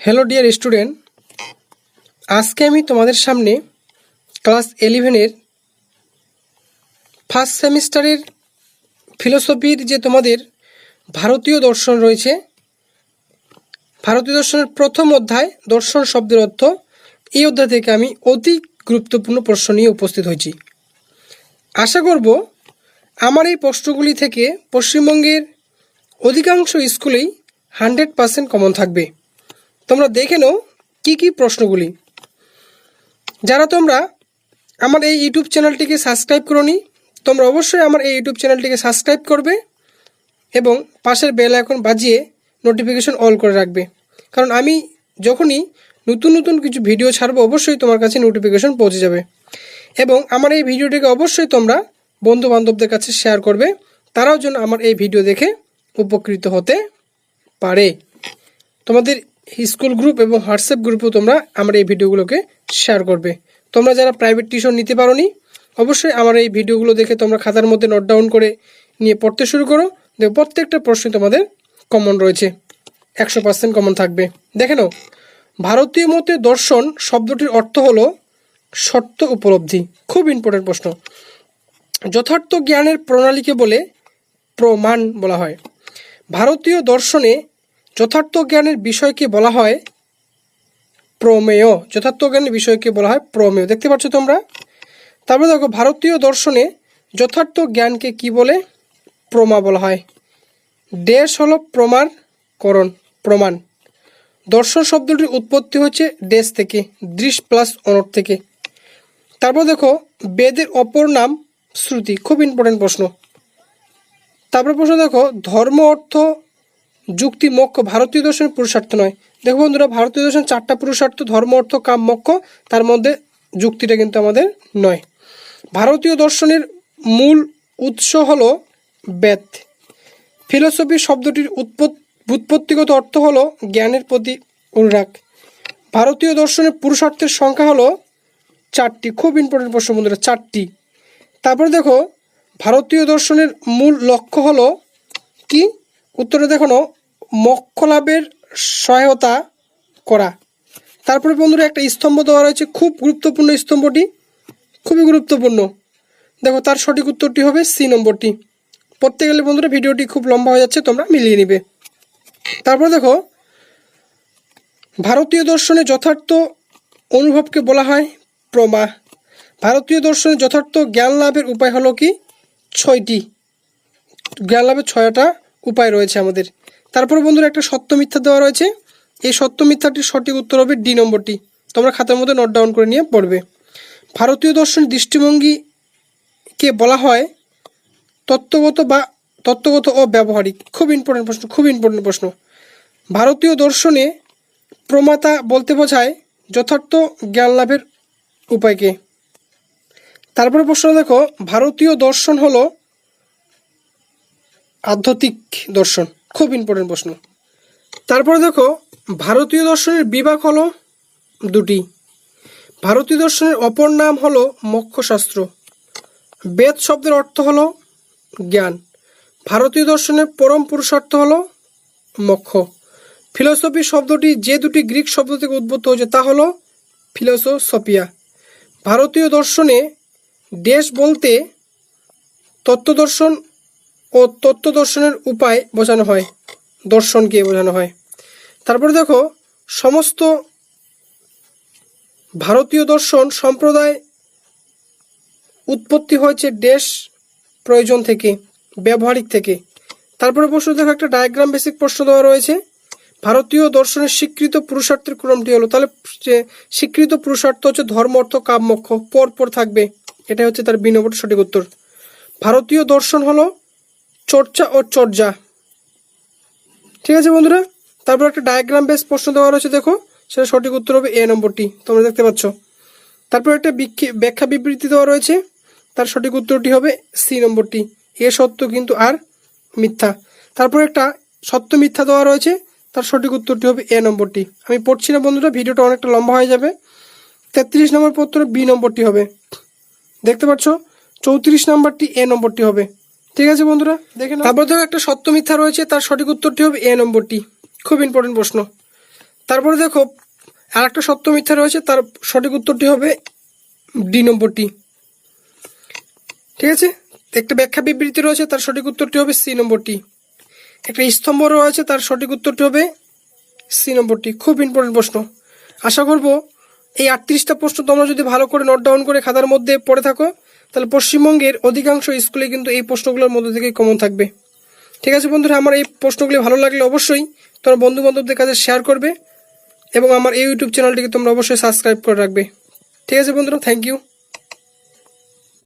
Hello dear student আজকে আমি তোমাদের সামনে ক্লাস ইলেভেনের ফার্স্ট সেমিস্টারের ফিলোসফির যে তোমাদের ভারতীয় দর্শন রয়েছে, ভারতীয় দর্শনের প্রথম অধ্যায়, দর্শন শব্দের অর্থ, এই অধ্যায় থেকে আমি অতি গুরুত্বপূর্ণ প্রশ্ন নিয়ে উপস্থিত হয়েছি। আশা করব আমার এই প্রশ্নগুলি থেকে পশ্চিমবঙ্গের অধিকাংশ স্কুলেই হান্ড্রেড পার্সেন্ট কমন থাকবে। তোমরা দেখে নাও কী কী প্রশ্নগুলি। যারা তোমরা আমার এই ইউটিউব চ্যানেলটিকে সাবস্ক্রাইব করনি, তোমরা অবশ্যই আমার এই ইউটিউব চ্যানেলটিকে সাবস্ক্রাইব করবে এবং পাশের বেল আইকন বাজিয়ে নোটিফিকেশন অল করে রাখবে। কারণ আমি যখনই নতুন নতুন কিছু ভিডিও ছাড়বো, অবশ্যই তোমার কাছে নোটিফিকেশন পৌঁছে যাবে। এবং আমার এই ভিডিওটিকে অবশ্যই তোমরা বন্ধু বান্ধবদের কাছে শেয়ার করবে, তারাও যেন আমার এই ভিডিও দেখে উপকৃত হতে পারে। তোমাদের স্কুল গ্রুপ এবং হোয়াটসঅ্যাপ গ্রুপেও তোমরা আমার এই ভিডিওগুলোকে শেয়ার করবে। তোমরা যারা প্রাইভেট টিউশন নিতে পারোনি, অবশ্যই আমার এই ভিডিওগুলো দেখে তোমরা খাতার মধ্যে নোট ডাউন করে নিয়ে পড়তে শুরু করো। দেখো, প্রত্যেকটা প্রশ্ন তোমাদের কমন রয়েছে। একশো পার্সেন্ট কমন থাকবে। দেখে নাও, ভারতীয় মতে দর্শন শব্দটির অর্থ হলো সত্য উপলব্ধি। খুব ইম্পর্টেন্ট প্রশ্ন। যথার্থ জ্ঞানের প্রণালীকে বলে প্রমাণ বলা হয়। ভারতীয় দর্শনে যথার্থ জ্ঞানের বিষয়কে বলা হয় প্রমেয়। যথার্থ জ্ঞানের বিষয়কে বলা হয় প্রমেয়। দেখতে পাচ্ছ তোমরা? তারপরে দেখো, ভারতীয় দর্শনে যথার্থ জ্ঞানকে কি বলে? প্রমা বলা হয়। দেশ হলো প্রমাণকরণ, প্রমাণ। দর্শন শব্দটির উৎপত্তি হচ্ছে দেশ থেকে, দৃশ প্লাস অনর থেকে। তারপর দেখো, বেদের অপর নাম শ্রুতি। খুব ইম্পর্টেন্ট প্রশ্ন। তারপর প্রশ্ন দেখো, ধর্ম অর্থ যুক্তি মোক্ষ ভারতীয় দর্শনের পুরুষার্থ নয়। দেখো বন্ধুরা, ভারতীয় দর্শন চারটা পুরুষার্থ, ধর্ম, অর্থ, কাম মোক্ষ তার মধ্যে যুক্তিটা কিন্তু আমাদের নয়। ভারতীয় দর্শনের মূল উৎস হল বেদ। ফিলোসফি শব্দটির উৎপত ব্যুৎপত্তিগত অর্থ হলো জ্ঞানের প্রতি অনুরাগ। ভারতীয় দর্শনের পুরুষার্থের সংখ্যা হলো চারটি। খুব ইম্পর্টেন্ট প্রশ্ন বন্ধুরা, চারটি। তারপরে দেখো, ভারতীয় দর্শনের মূল লক্ষ্য হলো কি? উত্তরে দেখানো মোক্ষ লাভের সহায়তা করা। তারপরে বন্ধুরা একটা স্তম্ভ দেওয়া রয়েছে, খুব গুরুত্বপূর্ণ স্তম্ভটি, খুবই গুরুত্বপূর্ণ। দেখো, তার সঠিক উত্তরটি হবে সি নম্বরটি। পড়তে গেলে বন্ধুরা ভিডিওটি খুব লম্বা হয়ে যাচ্ছে, তোমরা মিলিয়ে নিবে। তারপরে দেখো, ভারতীয় দর্শনে যথার্থ অনুভবকে বলা হয় প্রমা। ভারতীয় দর্শনে যথার্থ জ্ঞান লাভের উপায় হলো কি? ছয়টি। জ্ঞান লাভের ছয়টা উপায় রয়েছে আমাদের। তারপরে বন্ধুরা একটা সত্য মিথ্যা দেওয়া রয়েছে। এই সত্য মিথ্যাটির সঠিক উত্তর হবে ডি নম্বরটি। তোমরা খাতার মধ্যে নোট ডাউন করে নিয়ে পড়বে। ভারতীয় দর্শনের দৃষ্টিভঙ্গিকে বলা হয়? তত্ত্বগত বা তত্ত্বগত ও ব্যবহারিক। খুব ইম্পর্টেন্ট প্রশ্ন, খুব ইম্পর্টেন্ট প্রশ্ন। ভারতীয় দর্শনে প্রমাতা বলতে বোঝায় যথার্থ জ্ঞান লাভের উপায়কে তারপরে প্রশ্ন দেখো, ভারতীয় দর্শন হলো আধ্যাত্মিক দর্শন। খুব ইম্পর্টেন্ট প্রশ্ন। তারপরে দেখো, ভারতীয় দর্শনের বিভাগ হলো দুটি। ভারতীয় দর্শনের অপর নাম হলো মোক্ষশাস্ত্র। বেদ শব্দের অর্থ হলো জ্ঞান। ভারতীয় দর্শনের পরম পুরুষার্থ হলো মোক্ষ। ফিলোসফি শব্দটি যে দুটি গ্রিক শব্দ থেকে উদ্ভূত হয়েছে তা হলো ফিলোসোসফিয়া ভারতীয় দর্শনে দেশ বলতে তত্ত্বদর্শন ও তত্ত্ব দর্শনের উপায় বোঝানো হয়। দর্শনকে বোঝানো হয়। তারপরে দেখো, সমস্ত ভারতীয় দর্শন সম্প্রদায় উৎপত্তি হয়েছে দেশ প্রয়োজন থেকে, ব্যবহারিক থেকে। তারপরে প্রশ্ন দেখো, একটা ডায়াগ্রাম বেসিক প্রশ্ন দেওয়া রয়েছে। ভারতীয় দর্শনের স্বীকৃত পুরুষার্থের ক্রমটি হলো, তাহলে যে স্বীকৃত পুরুষার্থ হচ্ছে ধর্ম, অর্থ, কাম পর পর থাকবে। এটা হচ্ছে তার বি নম্বর সঠিক উত্তর। ভারতীয় দর্শন হলো চর্চা ও চর্যা। ঠিক আছে বন্ধুরা? তারপর একটা ডায়াগ্রাম বেস প্রশ্ন দেওয়া রয়েছে, দেখো। সেটা সঠিক উত্তর হবে এ নম্বরটি, তোমরা দেখতে পাচ্ছ। তারপর একটা ব্যাখ্যা বিবৃতি দেওয়া রয়েছে। তার সঠিক উত্তরটি হবে সি নম্বরটি। এ সত্য কিন্তু আর মিথ্যা। তারপর একটা সত্য মিথ্যা দেওয়া রয়েছে। তার সঠিক উত্তরটি হবে এ নম্বরটি। আমি পড়ছি না বন্ধুরা, ভিডিওটা অনেকটা লম্বা হয়ে যাবে। তেত্রিশ নম্বর পত্র বি নম্বরটি হবে। দেখতে পাচ্ছ? চৌত্রিশ নম্বরটি এ নম্বরটি হবে। ঠিক আছে বন্ধুরা, দেখে। তারপর দেখো একটা সত্য মিথ্যা রয়েছে, তার সঠিক উত্তরটি হবে এ নম্বরটি। খুব ইম্পর্টেন্ট প্রশ্ন। তারপরে দেখো আর একটা সত্য মিথ্যা রয়েছে, তার সঠিক উত্তরটি হবে ডি নম্বরটি। ঠিক আছে? একটা ব্যাখ্যা বিবৃতি রয়েছে, তার সঠিক উত্তরটি হবে সি নম্বরটি। একটা স্তম্ভ রয়েছে, তার সঠিক উত্তরটি হবে সি নম্বরটি। খুব ইম্পর্টেন্ট প্রশ্ন। আশা করব এই আটত্রিশটা প্রশ্ন তোমরা যদি ভালো করে নোট ডাউন করে খাতার মধ্যে পড়ে থাকো তাহলে পশ্চিমবঙ্গের অধিকাংশ স্কুলে কিন্তু এই প্রশ্নগুলোর মধ্যে থেকে কমন থাকবে। ঠিক আছে বন্ধুরা, আমার এই প্রশ্নগুলি ভালো লাগলে অবশ্যই তোমার বন্ধু বান্ধবদের কাছে শেয়ার করবে এবং আমার এই ইউটিউব চ্যানেলটিকে তোমরা অবশ্যই সাবস্ক্রাইব করে রাখবে। ঠিক আছে বন্ধুরা থ্যাংক ইউ